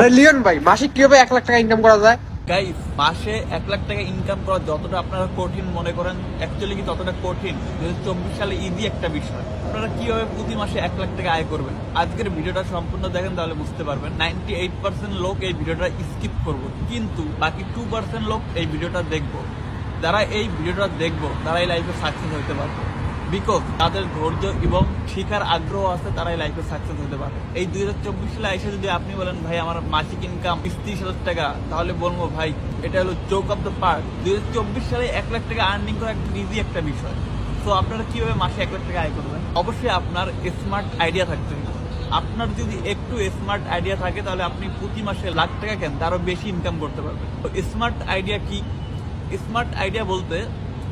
আরে লিওন ভাই মাসিক কীভাবে এক লাখ টাকা ইনকাম করা যায়? গাইস মাসে এক লাখ টাকা ইনকাম করা যতটা আপনারা কঠিন মনে করেন অ্যাকচুয়ালি কি ততটা কঠিন? দু চব্বিশ সালে ইজি একটা বিষয়। আপনারা কীভাবে প্রতি মাসে এক লাখ টাকা আয় করবেন? আজকের ভিডিওটা সম্পূর্ণ দেখেন তাহলে বুঝতে পারবেন। নাইনটি এইট পার্সেন্ট লোক এই ভিডিওটা স্কিপ করব। কিন্তু বাকি টু পার্সেন্ট লোক এই ভিডিওটা দেখব। যারা এই ভিডিওটা দেখব তারা এই লাইফে সাকসেস হতে পারবে। বিকজ তাদের ধৈর্য এবং শিখার আগ্রহ আছে, তারাই লাইফে সাকসেস হতে পারে। এই দুই হাজার চব্বিশ সালে এসে যদি আপনি বলেন, ভাই, আমার মাসিক ইনকাম তিরিশ হাজার টাকা তাহলে বলব, ভাই, এটা হলো চৌক অফ দ্য পার্ক দুই হাজার চব্বিশ সালে এক লাখ টাকা আর্নিং করা একটা ইজি একটা বিষয়। তো আপনারা কীভাবে মাসে এক লাখ টাকা আয় করবেন? অবশ্যই আপনার স্মার্ট আইডিয়া থাকতে হবে। আপনার যদি একটু স্মার্ট আইডিয়া থাকে, তাহলে আপনি প্রতি মাসে লাখ টাকা কেন? তারও বেশি ইনকাম করতে পারবেন। স্মার্ট আইডিয়া কি? স্মার্ট আইডিয়া বলতে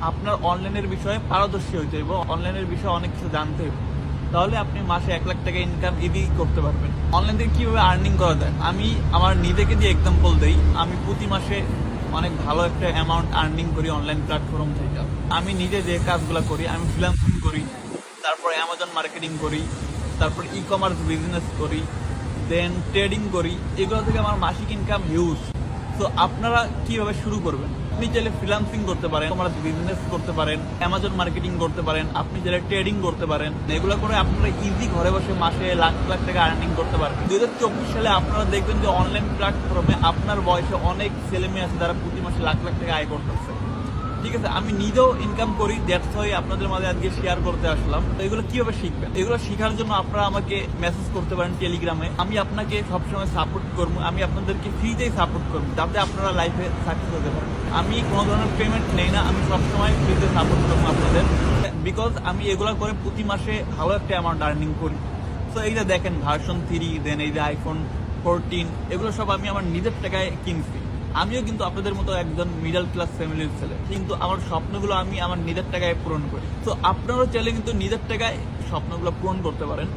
আপনার অনলাইনের বিষয়ে পারদর্শী হইতে হইব অনলাইনের বিষয়ে অনেক কিছু জানতে হইব। তাহলে আপনি মাসে এক লাখ টাকা ইনকাম ইজি করতে পারবেন। অনলাইন থেকে কীভাবে আর্নিং করা যায়? আমি আমার নিজেকে দিয়ে এক্সাম্পল দিই। আমি প্রতি মাসে অনেক ভালো একটা অ্যামাউন্ট আর্নিং করি অনলাইন প্ল্যাটফর্ম থেকে। আমি নিজে যে কাজগুলো করি, আমি ফ্রিল্যান্সিং করি, তারপর অ্যামাজন মার্কেটিং করি, তারপর ই কমার্স বিজনেস করি দেন ট্রেডিং করি, এগুলো থেকে আমার মাসিক ইনকাম হিউজ তো আপনারা কীভাবে শুরু করবেন? আপনি চাইলে ফ্রিলান্সিং করতে পারেন তোমার বিজনেস করতে পারেন অ্যামাজন মার্কেটিং করতে পারেন, আপনি চাইলে ট্রেডিং করতে পারেন। এগুলো করে আপনারা ইজি ঘরে বসে মাসে লাখ লাখ টাকা আর্নিং করতে পারেন দুই হাজার চব্বিশ সালে আপনারা দেখবেন যে অনলাইন প্ল্যাটফর্মে আপনার বয়সে অনেক ছেলে মেয়ে আছে যারা প্রতি মাসে লাখ লাখ টাকা আয় করতেছে। ঠিক আছে, আমি নিজেও ইনকাম করি দ্যাটস ওয়াই আপনাদের মাঝে আজকে শেয়ার করতে আসলাম। তো এগুলো কীভাবে শিখবেন? এগুলো শেখার জন্য আপনারা আমাকে মেসেজ করতে পারেন টেলিগ্রামে আমি আপনাকে সবসময় সাপোর্ট করব, আমি আপনাদেরকে ফ্রিতেই সাপোর্ট করব, যাতে আপনারা লাইফে সাকসেস হতে পারেন। আমি কোনো ধরনের পেমেন্ট নেই না, আমি সবসময় ফ্রিতে সাপোর্ট করব আপনাদের। বিকজ আমি এগুলো করে প্রতি মাসে ভালো একটা অ্যামাউন্ট আর্নিং করি। তো এই যে দেখেন ভার্সন থ্রি দেন এই যে আইফোন ফোরটিন এগুলো সব আমি আমার নিজের টাকায় কিনছি। আমিও কিন্তু আপনাদের মতো একজন মিডল ক্লাস ফ্যামিলির ছেলে। কিন্তু আমার স্বপ্নগুলো আমি আমার নিজের টাকায় পূরণ করি। তো আপনারাও চাইলে কিন্তু নিজের টাকায় স্বপ্নগুলো পূরণ করতে পারেন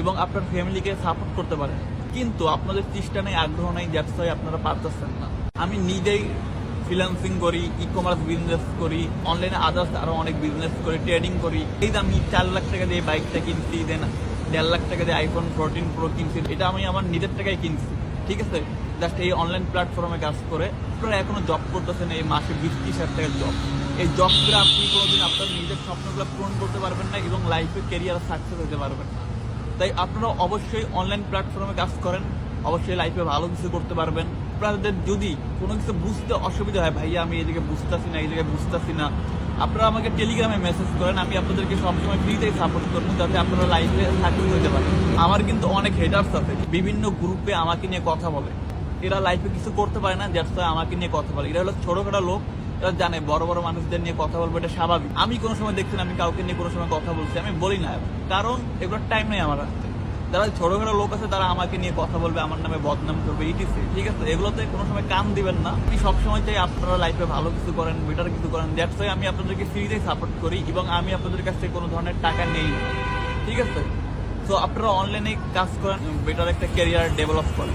এবং আপনার ফ্যামিলিকে সাপোর্ট করতে পারেন। কিন্তু আপনাদের চেষ্টা নেই আগ্রহ নেই ব্যবসায় আপনারা পারতেছেন না। আমি নিজেই ফ্রিল্যান্সিং করি ই কমার্স বিজনেস করি অনলাইনে আদার্স আরও অনেক বিজনেস করি ট্রেডিং করি। এই আমি চার লাখ টাকা দিয়ে বাইকটা কিনছি দেন দেড় লাখ টাকা দিয়ে আইফোন ফোরটিন প্রো কিনছি, এটা আমি আমার নিজের টাকায় কিনছি, ঠিক আছে? জাস্ট এই অনলাইন প্ল্যাটফর্মে কাজ করে। আপনারা এখনও জব করতেছেন, এই মাসে বিশ, ত্রিশ হাজার টাকার জব এই জবগুলো আপনি কোনোদিন আপনার নিজের স্বপ্নগুলো পূরণ করতে পারবেন না এবং লাইফে কেরিয়ার সাকসেস হতে পারবেন না। তাই আপনারা অবশ্যই অনলাইন প্ল্যাটফর্মে কাজ করেন, অবশ্যই লাইফে ভালো কিছু করতে পারবেন। আপনাদের যদি কোনো কিছু বুঝতে অসুবিধা হয়, ভাইয়া, আমি এদিকে বুঝতেছি না জায়গায় বুঝতেছি না। আপনারা আমাকে টেলিগ্রামে মেসেজ করেন, আমি আপনাদেরকে সবসময় ফ্রিতেই সাপোর্ট করব, যাতে আপনারা লাইফে সাকসেস হতে পারেন। আমার কিন্তু অনেক হেটার্স আছে, বিভিন্ন গ্রুপে আমাকে নিয়ে কথা বলে। এরা লাইফে কিছু করতে পারে না দ্যাটস আমাকে নিয়ে কথা বলে। এরা হলো ছোটখাটো লোক, এরা জানে বড় বড় মানুষদের নিয়ে কথা বলব, এটা স্বাভাবিক। আমি কোনো সময় দেখছি না, আমি কাউকে নিয়ে কোনো সময় কথা বলছি, আমি বলি না। কারণ এগুলোর টাইম নেই আমার হাতে। যারা ছোটখাটো লোক আছে, তারা আমাকে নিয়ে কথা বলবে, আমার নামে বদনাম করবে ইটিসি ঠিক আছে? এগুলোতে কোনো সময় কান দিবেন না। আমি সবসময় চাই আপনারা লাইফে ভালো কিছু করেন বেটার কিছু করেন। দ্যাটস ওয়াই আমি আপনাদেরকে ফ্রিতে সাপোর্ট করি এবং আমি আপনাদের কাছ থেকে কোনো ধরনের টাকা নেই। ঠিক আছে? তো আপনারা অনলাইনে কাজ করেন বেটার একটা ক্যারিয়ার ডেভেলপ করেন।